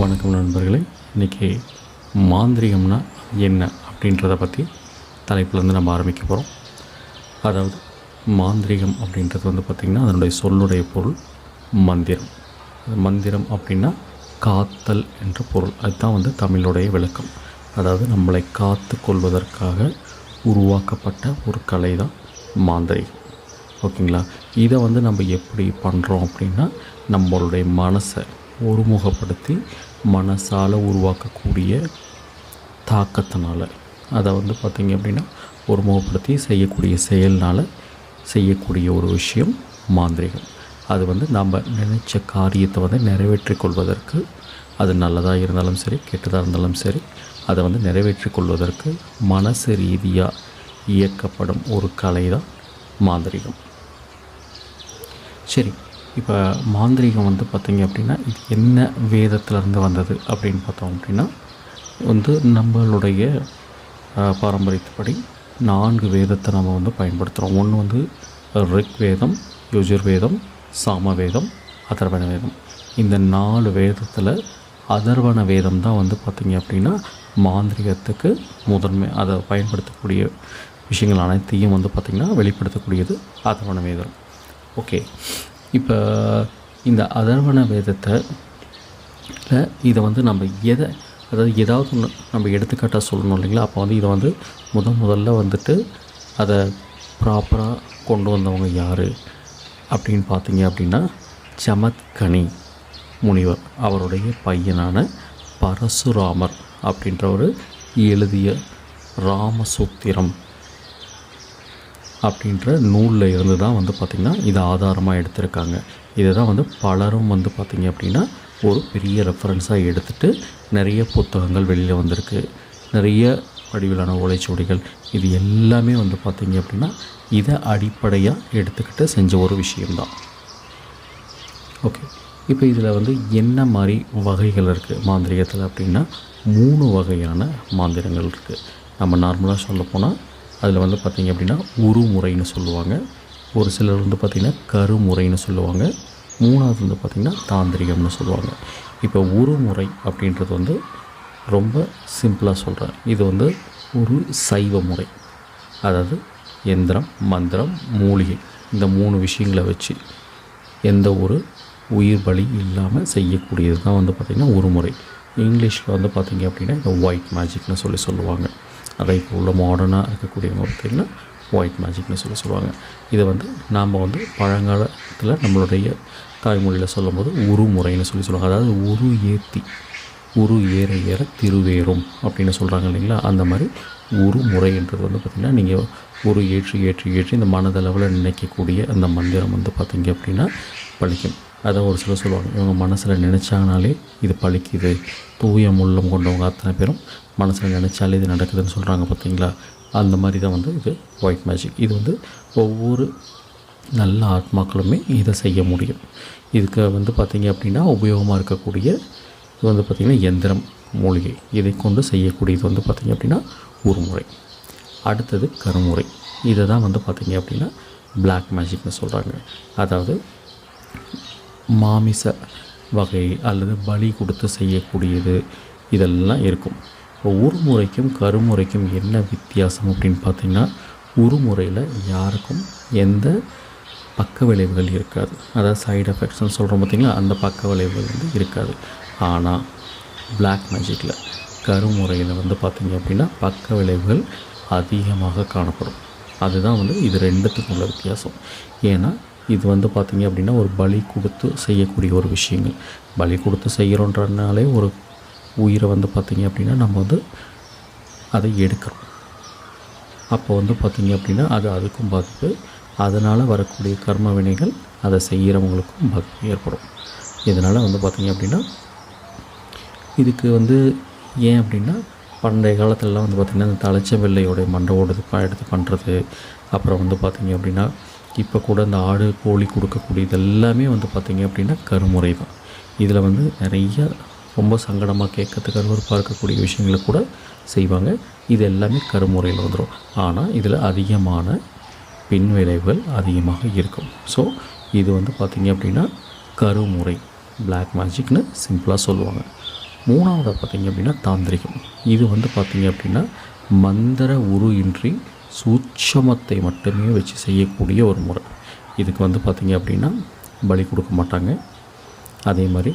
வணக்கம் நண்பர்களே. இன்றைக்கி மாந்திரிகம்னா என்ன அப்படின்றத பற்றி தலைப்புலேருந்து நம்ம ஆரம்பிக்க போகிறோம் அதாவது மாந்திரிகம் அப்படின்றது வந்து பார்த்திங்கன்னா அதனுடைய சொல்லுடைய பொருள் மந்திரம். மந்திரம் அப்படின்னா காத்தல் என்ற பொருள். அதுதான் வந்து தமிழுடைய விளக்கம். அதாவது நம்மளை காத்து கொள்வதற்காக உருவாக்கப்பட்ட ஒரு கலை தான் மாந்திரிகம். ஓகேங்களா? இதை வந்து நம்ம எப்படி பண்ணுறோம் அப்படின்னா நம்மளுடைய மனசை ஒருமுகப்படுத்தி மனசால் உருவாக்கக்கூடிய தாக்கத்தினால அதை வந்து பார்த்திங்க அப்படின்னா ஒருமுகப்படுத்தி செய்யக்கூடிய செயல்னால் செய்யக்கூடிய ஒரு விஷயம் மாந்திரிகம். அது வந்து நம்ம நினைச்ச காரியத்தை வந்து நிறைவேற்றி கொள்வதற்கு அது நல்லதாக இருந்தாலும் சரி கெட்டதாக இருந்தாலும் சரி அதை வந்து நிறைவேற்றி கொள்வதற்கு மனசு ரீதியாக இயக்கப்படும் ஒரு கலை தான் மாந்திரிகம். சரி இப்போ மாந்திரீகம் வந்து பார்த்திங்க அப்படின்னா இது என்ன வேதத்திலேருந்து வந்தது அப்படின்னு பார்த்தோம் அப்படின்னா வந்து நம்மளுடைய பாரம்பரியத்துப்படி நான்கு வேதத்தை நம்ம வந்து பயன்படுத்துகிறோம் ஒன்று வந்து ரிக் வேதம் யுஜுர்வேதம் சாமவேதம் அதர்வண வேதம் இந்த நாலு வேதத்தில் அதர்வண வேதம் தான் வந்து பார்த்திங்க அப்படின்னா மாந்திரிகத்துக்கு முதன்மை அதை பயன்படுத்தக்கூடிய விஷயங்கள் அனைத்தையும் வந்து பார்த்திங்கன்னா வெளிப்படுத்தக்கூடியது அதர்வண வேதம் ஓகே. இப்போ இந்த அதர்வண வேதத்தை இதை வந்து நம்ம எதை அதாவது ஏதாவது ஒன்று நம்ம எடுத்துக்காட்டாக சொல்லணும் இல்லைங்களா? அப்போ வந்து இதை வந்து முத முதல்ல வந்துட்டு அதை ப்ராப்பராக கொண்டு வந்தவங்க யார்? அப்படின்னு பார்த்தீங்க அப்படின்னா சமத்கனி முனிவர் அவருடைய பையனான பரசுராமர் அப்படின்றவர் எழுதிய ராமசூத்திரம். அப்படின்ற நூலில் இருந்து தான் வந்து பார்த்திங்கன்னா இதை ஆதாரமாக எடுத்திருக்காங்க. இதை தான் வந்து பலரும் வந்து பார்த்திங்க அப்படின்னா ஒரு பெரிய ரெஃபரன்ஸாக எடுத்துகிட்டு நிறைய புத்தகங்கள் வெளியில் வந்திருக்கு. நிறைய வடிவிலான ஓலைச்சுவடிகள். இது எல்லாமே வந்து பார்த்திங்க அப்படின்னா இதை அடிப்படையாக எடுத்துக்கிட்டு செஞ்ச ஒரு விஷயம்தான். ஓகே இப்போ இதில் வந்து என்ன மாதிரி வகைகள் இருக்குது மாந்திரிகத்தில் அப்படின்னா மூணு வகையான மாந்திரங்கள் இருக்குது நம்ம நார்மலாக சொல்ல போனால் அதில் வந்து பார்த்திங்க அப்படின்னா உருமுறைன்னு சொல்லுவாங்க. ஒரு சிலர் வந்து பார்த்திங்கன்னா கருமுறைன்னு சொல்லுவாங்க. மூணாவது வந்து பார்த்திங்கன்னா தாந்திரிகம்னு சொல்லுவாங்க. இப்போ உருமுறை அப்படின்றது வந்து ரொம்ப சிம்பிளாக சொல்கிறேன் இது வந்து ஒரு சைவ முறை. அதாவது எந்திரம் மந்திரம் மூலிகை. இந்த மூணு விஷயங்களை வச்சு எந்த ஒரு உயிர் பலி இல்லாமல் செய்யக்கூடியது தான் வந்து பார்த்திங்கன்னா ஒரு முறை இங்கிலீஷில் வந்து பார்த்திங்க அப்படின்னா இந்த ஒயிட் மேஜிக்னு சொல்லி சொல்லுவாங்க. அதை இப்போ உள்ள மாடர்னாக இருக்கக்கூடிய பார்த்திங்கன்னா ஒயிட் மேஜிக்னு சொல்லி சொல்லுவாங்க. இதை வந்து நாம் வந்து பழங்காலத்தில் நம்மளுடைய தாய்மொழியில் சொல்லும்போது உருமுறைன்னு சொல்லி சொல்லுவாங்க. அதாவது உரு ஏத்தி உரு ஏற ஏற திருவேறும் அப்படின்னு சொல்கிறாங்க இல்லைங்களா? அந்த மாதிரி உரு முறைன்றது வந்து பார்த்திங்கன்னா நீங்கள் ஒரு ஏற்றி ஏற்றி ஏற்றி இந்த மனதளவில் நினைக்கக்கூடிய அந்த மந்திரம் வந்து பார்த்திங்க அப்படின்னா பழிக்கும் அதை ஒரு சிலர் சொல்லுவாங்க. இவங்க மனசில் நினச்சாங்கனாலே இது பழிக்குது. தூய முள்ளம் கொண்டவங்க அத்தனை பேரும் மனசில் நினச்சாலே இது நடக்குதுன்னு சொல்கிறாங்க பார்த்தீங்களா அந்த மாதிரி தான் வந்து இது ஒயிட் மேஜிக் இது வந்து ஒவ்வொரு நல்ல ஆத்மாக்களுமே இதை செய்ய முடியும். இதுக்கு வந்து பார்த்திங்க அப்படின்னா உபயோகமாக இருக்கக்கூடிய இது வந்து பார்த்திங்கன்னா எந்திரம் மூலிகை. இதை கொண்டு செய்யக்கூடியது வந்து பார்த்திங்க அப்படின்னா ஒரு முறை அடுத்தது கருமுறை. இதை தான் வந்து பார்த்திங்க அப்படின்னா பிளாக் மேஜிக்னு சொல்கிறாங்க அதாவது மாமிச வகை அல்லது பலி கொடுத்து செய்யக்கூடியது இதெல்லாம் இருக்கும். இப்போ உருமுறைக்கும் கருமுறைக்கும் என்ன வித்தியாசம் அப்படின்னு பார்த்தீங்கன்னா உருமுறையில் யாருக்கும் எந்த பக்க விளைவுகள் இருக்காது. அதாவது சைடு எஃபெக்ட்ஸ்னு சொல்கிறோம் பார்த்தீங்களா அந்த பக்க விளைவுகள் வந்து இருக்காது. ஆனால் பிளாக் மேஜிக்கில் கருமுறையில் வந்து பார்த்திங்க அப்படின்னா பக்க விளைவுகள் அதிகமாக காணப்படும். அதுதான் வந்து இது ரெண்டுத்துக்கும் உள்ள வித்தியாசம். ஏன்னா இது வந்து பார்த்திங்க அப்படின்னா ஒரு பலி கொடுத்து செய்யக்கூடிய ஒரு விஷயங்கள். பலி கொடுத்து செய்கிறோன்றனாலே ஒரு உயிரை வந்து பார்த்திங்க அப்படின்னா நம்ம வந்து அதை எடுக்கிறோம். அப்போ வந்து பார்த்திங்க அப்படின்னா அது அதுக்கும் பாதிப்பு. அதனால் வரக்கூடிய கர்ம வினைகள் அதை செய்கிறவங்களுக்கும் பாதிப்பு ஏற்படும். இதனால் வந்து பார்த்திங்க அப்படின்னா இதுக்கு வந்து ஏன் அப்படின்னா பண்டைய காலத்துலலாம் வந்து பார்த்திங்கன்னா இந்த தலைச்ச வெள்ளையோடைய மண்டவோடு எடுத்து பண்ணுறது அப்புறம் வந்து பார்த்திங்க அப்படின்னா இப்போ கூட இந்த ஆடு கோழி கொடுக்கக்கூடியது எல்லாமே வந்து பார்த்திங்க அப்படின்னா கருமுறை தான். இதில் வந்து நிறைய ரொம்ப சங்கடமாக கேட்கறதுக்கு அருவறுப்பாக இருக்கக்கூடிய விஷயங்களை கூட செய்வாங்க. இது எல்லாமே கருமுறையில் வந்துடும் ஆனால் இதில் அதிகமான பின் விளைவுகள் அதிகமாக இருக்கும். ஸோ இது வந்து பார்த்திங்க அப்படின்னா கருமுறை பிளாக் மேஜிக்னு சிம்பிளாக சொல்லுவாங்க. மூணாவது பார்த்திங்க அப்படின்னா தாந்திரிகம். இது வந்து பார்த்திங்க அப்படின்னா மந்திர உரு இன்றி சூட்சமத்தை மட்டுமே வச்சு செய்யக்கூடிய ஒரு முறை. இதுக்கு வந்து பார்த்திங்க அப்படின்னா பலி கொடுக்க மாட்டாங்க. அதே மாதிரி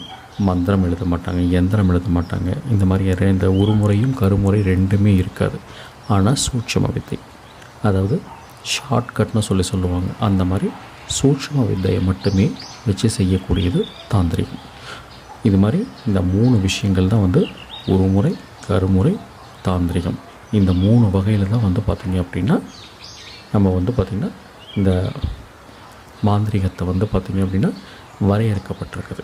மந்திரம் எழுத மாட்டாங்க எந்திரம் எழுத மாட்டாங்க. இந்த மாதிரி இந்த உருமுறையும் கருமுறை ரெண்டுமே இருக்காது. ஆனால் சூட்சம வித்தை. அதாவது ஷார்ட்கட்னு சொல்லி சொல்லுவாங்க. அந்த மாதிரி சூட்சம வித்தையை மட்டுமே வச்சு செய்யக்கூடியது தாந்திரிகம். இது மாதிரி இந்த மூணு விஷயங்கள் தான் வந்து உருமுறை கருமுறை தாந்திரிகம். இந்த மூணு வகையில் தான் வந்து பார்த்திங்க அப்படின்னா நம்ம வந்து பார்த்திங்கன்னா இந்த மாந்திரிகத்தை வந்து பார்த்திங்க அப்படின்னா வரையறுக்கப்பட்டிருக்குது.